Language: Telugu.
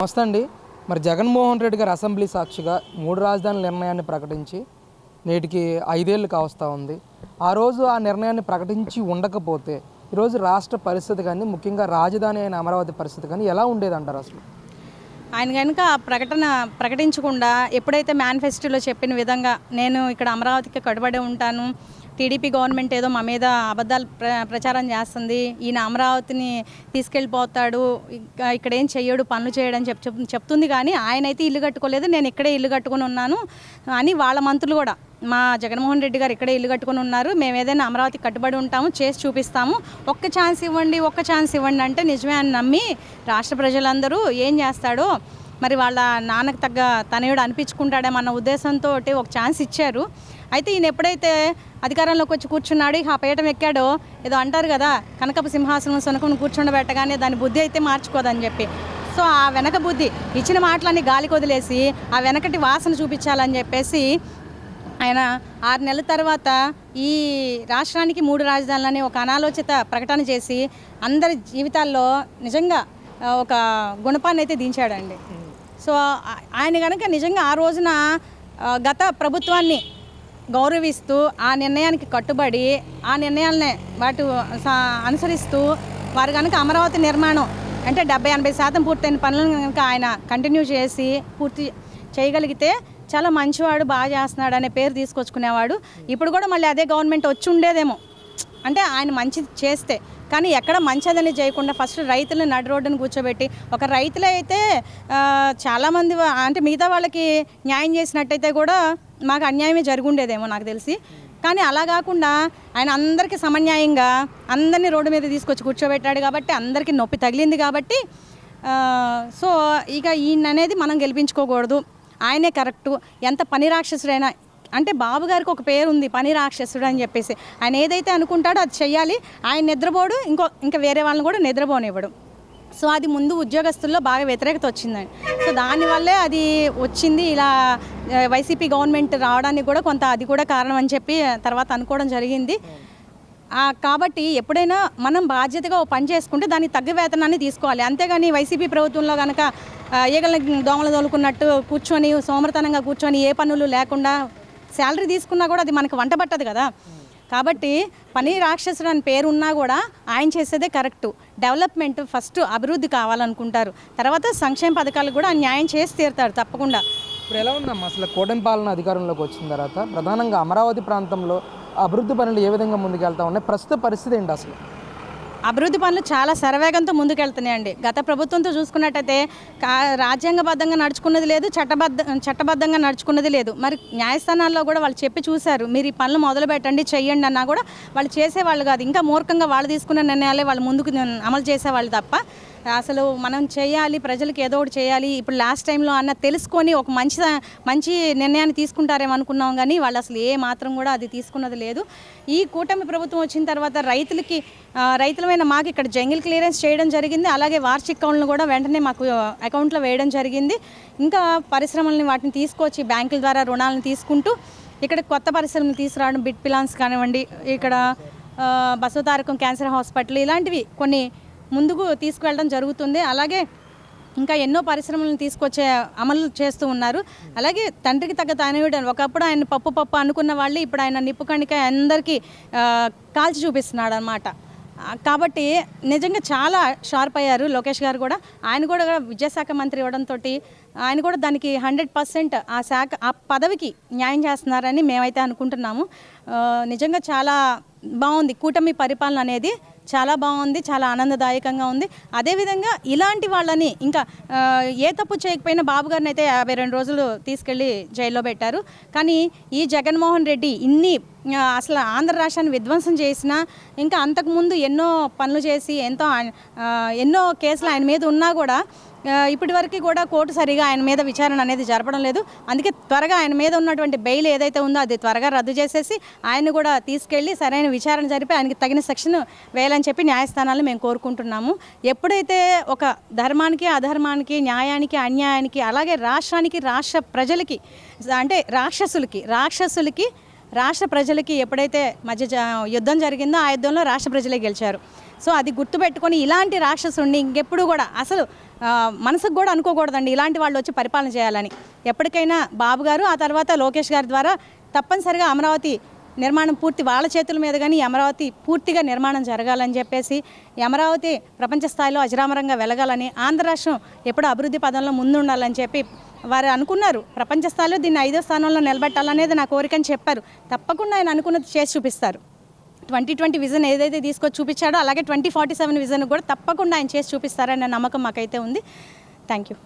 నమస్తే అండి. మరి జగన్మోహన్ రెడ్డి గారు అసెంబ్లీ సాక్షిగా మూడు రాజధానుల నిర్ణయాన్ని ప్రకటించి నేటికి ఐదేళ్ళు కావస్తూ ఉంది. ఆ రోజు ఆ నిర్ణయాన్ని ప్రకటించి ఉండకపోతే ఈరోజు రాష్ట్ర పరిస్థితి కానీ ముఖ్యంగా రాజధాని అయిన అమరావతి పరిస్థితి కానీ ఎలా ఉండేది అంటారు అసలు? ఆయన కనుక ఆ ప్రకటన ప్రకటించకుండా ఎప్పుడైతే మేనిఫెస్టోలో చెప్పిన విధంగా నేను ఇక్కడ అమరావతికి కట్టుబడి ఉంటాను టీడీపీ గవర్నమెంట్ ఏదో మా మీద అబద్ధాలు ప్ర ప్రచారం చేస్తుంది. ఈయన అమరావతిని తీసుకెళ్ళిపోతాడు. ఇక్కడ ఏం చెయ్యడు పనులు చేయడని చెప్ చెప్- చెప్తుంది కానీ ఆయన అయితే ఇల్లు కట్టుకోలేదు. నేను ఇక్కడే ఇల్లు కట్టుకొని ఉన్నాను అని వాళ్ళ మంత్రులు కూడా. మా జగన్మోహన్ రెడ్డి గారు ఇక్కడే ఇల్లు కట్టుకొని ఉన్నారు. మేము ఏదైనా అమరావతి కట్టుబడి ఉంటాము చేసి చూపిస్తాము. ఒక్క ఛాన్స్ ఇవ్వండి ఒక్క ఛాన్స్ ఇవ్వండి అంటే నిజమే అని నమ్మి రాష్ట్ర ప్రజలందరూ ఏం చేస్తాడో మరి వాళ్ళ నాన్నకు తగ్గ తనయుడు అనిపించుకుంటాడేమన్న ఉద్దేశంతో ఒక ఛాన్స్ ఇచ్చారు. అయితే ఈయన ఎప్పుడైతే అధికారంలోకి వచ్చి కూర్చున్నాడు. ఆ పీఠం ఎక్కాడో. ఏదో అంటారు కదా కనకపు సింహాసనం సొనకను కూర్చుండబెట్టగానే దాని బుద్ధి అయితే మార్చుకోదని చెప్పి. సో ఆ వెనక బుద్ధి ఇచ్చిన మాటలన్నీ గాలికి వదిలేసి ఆ వెనకటి వాసన చూపించాలని చెప్పేసి ఆయన ఆరు నెలల తర్వాత ఈ రాష్ట్రానికి మూడు రాజధానులని ఒక అనాలోచిత ప్రకటన చేసి అందరి జీవితాల్లో నిజంగా ఒక గుణపాన్ని అయితే దించాడండి. సో ఆయన కనుక నిజంగా ఆ రోజున గత ప్రభుత్వాన్ని గౌరవిస్తూ ఆ నిర్ణయానికి కట్టుబడి ఆ నిర్ణయాలనే వాటి అనుసరిస్తూ వారు కనుక అమరావతి నిర్మాణం అంటే డెబ్బై ఎనభై శాతం పూర్తయిన పనులను కనుక ఆయన కంటిన్యూ చేసి పూర్తి చేయగలిగితే చాలా మంచివాడు బాగా చేస్తున్నాడు అనే పేరు తీసుకొచ్చుకునేవాడు. ఇప్పుడు కూడా మళ్ళీ అదే గవర్నమెంట్ వచ్చి ఉండేదేమో. అంటే ఆయన మంచి చేస్తే. కానీ ఎక్కడ మంచిదని చేయకుండా ఫస్ట్ రైతులను నడి రోడ్డును కూర్చోబెట్టి ఒక రైతులే అయితే చాలామంది అంటే మిగతా వాళ్ళకి న్యాయం చేసినట్టయితే కూడా మాకు అన్యాయమే జరుగుండేదేమో నాకు తెలిసి. కానీ అలా కాకుండా ఆయన అందరికీ సమన్యాయంగా అందరినీ రోడ్డు మీద తీసుకొచ్చి కూర్చోబెట్టాడు కాబట్టి అందరికీ నొప్పి తగిలింది కాబట్టి సో ఇక ఈయన అనేది మనం గెలిపించుకోకూడదు. ఆయనే కరెక్టు. ఎంత పని రాక్షసుడైనా అంటే బాబు గారికి ఒక పేరు ఉంది పని రాక్షసుడు అని చెప్పేసి. ఆయన ఏదైతే అనుకుంటాడో అది చెయ్యాలి. ఆయన నిద్రపోడు ఇంకో ఇంకా వేరే వాళ్ళని కూడా నిద్రపోనివ్వడు. సో అది ముందు ఉద్యోగస్తుల్లో బాగా వ్యతిరేకత వచ్చిందండి. సో దానివల్లే అది వచ్చింది. ఇలా వైసీపీ గవర్నమెంట్ రావడానికి కూడా కొంత అది కూడా కారణం అని చెప్పి తర్వాత అనుకోవడం జరిగింది. కాబట్టి ఎప్పుడైనా మనం బాధ్యతగా ఓ పని చేసుకుంటే దానికి తగ్గ వేతనాన్ని తీసుకోవాలి. అంతేగాని వైసీపీ ప్రభుత్వంలో కనుక ఈగల దోమలు తోలుకున్నట్టు కూర్చొని సోమరతనంగా కూర్చొని ఏ పనులు లేకుండా శాలరీ తీసుకున్నా కూడా అది మనకు వంట పట్టదు కదా. కాబట్టి పని రాక్షసుడు అని పేరు ఉన్నా కూడా ఆయన చేసేదే కరెక్టు. డెవలప్మెంట్ ఫస్ట్ అభివృద్ధి కావాలనుకుంటారు. తర్వాత సంక్షేమ పథకాలు కూడా న్యాయం చేసి తీరుతారు తప్పకుండా. ఇప్పుడు ఎలా ఉందమ్మా? అసలు కూటమి పాలన అధికారంలోకి వచ్చిన తర్వాత ప్రధానంగా అమరావతి ప్రాంతంలో అభివృద్ధి పనులు ఏ విధంగా ముందుకెళ్తా ఉన్నాయి? ప్రస్తుత పరిస్థితి ఏంటి అసలు? అభివృద్ధి పనులు చాలా శరవేగంతో ముందుకెళ్తున్నాయండి. గత ప్రభుత్వంతో చూసుకున్నట్టయితే కా- రాజ్యాంగబద్ధంగా నడుచుకున్నది లేదు చట్టబద్ధ చట్టబద్ధంగా నడుచుకున్నది లేదు. మరి న్యాయస్థానాల్లో కూడా వాళ్ళు చెప్పి చూశారు మీరు ఈ పనులు మొదలు పెట్టండి చెయ్యండి అన్నా కూడా వాళ్ళు చేసేవాళ్ళు కాదు. ఇంకా మూర్ఖంగా వాళ్ళు తీసుకున్న నిర్ణయాలే వాళ్ళు ముందుకు అమలు చేసేవాళ్ళు తప్ప అసలు మనం చేయాలి ప్రజలకు ఏదో ఒకటి చేయాలి. ఇప్పుడు లాస్ట్ టైంలో అన్న తెలుసుకొని ఒక మంచి మంచి నిర్ణయాన్ని తీసుకుంటారేమో అనుకున్నాం కానీ వాళ్ళు అసలు ఏ మాత్రం కూడా అది తీసుకున్నది లేదు. ఈ కూటమి ప్రభుత్వం వచ్చిన తర్వాత రైతులకి రైతులమైన మాకు ఇక్కడ జంగిల్ క్లియరెన్స్ చేయడం జరిగింది. అలాగే వార్షిక అకౌంట్లు కూడా వెంటనే మాకు అకౌంట్లో వేయడం జరిగింది. ఇంకా పరిశ్రమల్ని వాటిని తీసుకొచ్చి బ్యాంకుల ద్వారా రుణాలను తీసుకుంటూ ఇక్కడ కొత్త పరిశ్రమలు తీసుకురావడం బిట్ పిలాన్స్ కానివ్వండి ఇక్కడ బసవతారకం క్యాన్సర్ హాస్పిటల్ ఇలాంటివి కొన్ని ముందుకు తీసుకువెళ్ళడం జరుగుతుంది. అలాగే ఇంకా ఎన్నో పరిశ్రమలను తీసుకొచ్చే అమలు చేస్తూ ఉన్నారు. అలాగే తండ్రికి తగ్గ తనయుడు ఒకప్పుడు ఆయన పప్పు పప్పు అనుకున్న వాళ్ళు ఇప్పుడు ఆయన నిప్పు కణిక అందరికీ కాల్చి చూపిస్తున్నాడు అనమాట కాబట్టి నిజంగా చాలా షార్ప్ అయ్యారు లోకేష్ గారు కూడా. ఆయన కూడా విద్యాశాఖ మంత్రి ఇవ్వడంతో ఆయన కూడా దానికి హండ్రెడ్ పర్సెంట్ ఆ శాఖ ఆ పదవికి న్యాయం చేస్తున్నారని మేమైతే అనుకుంటున్నాము. నిజంగా చాలా బాగుంది. కూటమి పరిపాలన అనేది చాలా బాగుంది చాలా ఆనందదాయకంగా ఉంది. అదేవిధంగా ఇలాంటి వాళ్ళని ఇంకా ఏ తప్పు చేయకపోయినా బాబు గారిని అయితే యాభై రెండు రోజులు తీసుకెళ్ళి జైల్లో పెట్టారు. కానీ ఈ జగన్మోహన్ రెడ్డి ఇన్ని అసలు ఆంధ్ర రాష్ట్రాన్ని విధ్వంసం చేసిన ఇంకా అంతకుముందు ఎన్నో పనులు చేసి ఎంతో ఎన్నో కేసులు ఆయన మీద ఉన్నా కూడా ఇప్పటి వరకు కూడా కోర్టు సరిగా ఆయన మీద విచారణ అనేది జరపడం లేదు. అందుకే త్వరగా ఆయన మీద ఉన్నటువంటి బెయిల్ ఏదైతే ఉందో అది త్వరగా రద్దు చేసేసి ఆయన కూడా తీసుకెళ్ళి సరైన విచారణ జరిపి ఆయనకి తగిన సెక్షన్ వేయాలని చెప్పి న్యాయస్థానాలు మేము కోరుకుంటున్నాము. ఎప్పుడైతే ఒక ధర్మానికి అధర్మానికి న్యాయానికి అన్యాయానికి అలాగే రాష్ట్రానికి రాష్ట్ర ప్రజలకి అంటే రాక్షసులకి రాక్షసులకి రాష్ట్ర ప్రజలకి ఎప్పుడైతే మధ్య యుద్ధం జరిగిందో ఆ యుద్ధంలో రాష్ట్ర ప్రజలే గెలిచారు. సో అది గుర్తుపెట్టుకొని ఇలాంటి రాక్షసుడిని ఇంకెప్పుడు కూడా అసలు మనసుకు కూడా అనుకోకూడదండి. ఇలాంటి వాళ్ళు వచ్చి పరిపాలన చేయాలని. ఎప్పటికైనా బాబు గారు ఆ తర్వాత లోకేష్ గారి ద్వారా తప్పనిసరిగా అమరావతి నిర్మాణం పూర్తి వాళ్ళ చేతుల మీద కానీ అమరావతి పూర్తిగా నిర్మాణం జరగాలని చెప్పేసి అమరావతి ప్రపంచ స్థాయిలో అజరామరంగా వెలగాలని ఆంధ్ర రాష్ట్రం ఎప్పుడు అభివృద్ధి పదంలో ముందుండాలని చెప్పి వారు అనుకున్నారు. ప్రపంచ స్థాయిలో దీన్ని ఐదో స్థానంలో నిలబెట్టాలనేది నా కోరికని చెప్పారు. తప్పకుండా ఆయన అనుకున్నది చేసి చూపిస్తారు. ట్వంటీ ట్వంటీ విజన్ ఏదైతే తీసుకొచ్చి చూపించాడో అలాగే ట్వంటీ ఫార్టీ సెవెన్ విజన్ కూడా తప్పకుండా ఆయన చేసి చూపిస్తారనే నమ్మకం మాకైతే ఉంది. Thank you.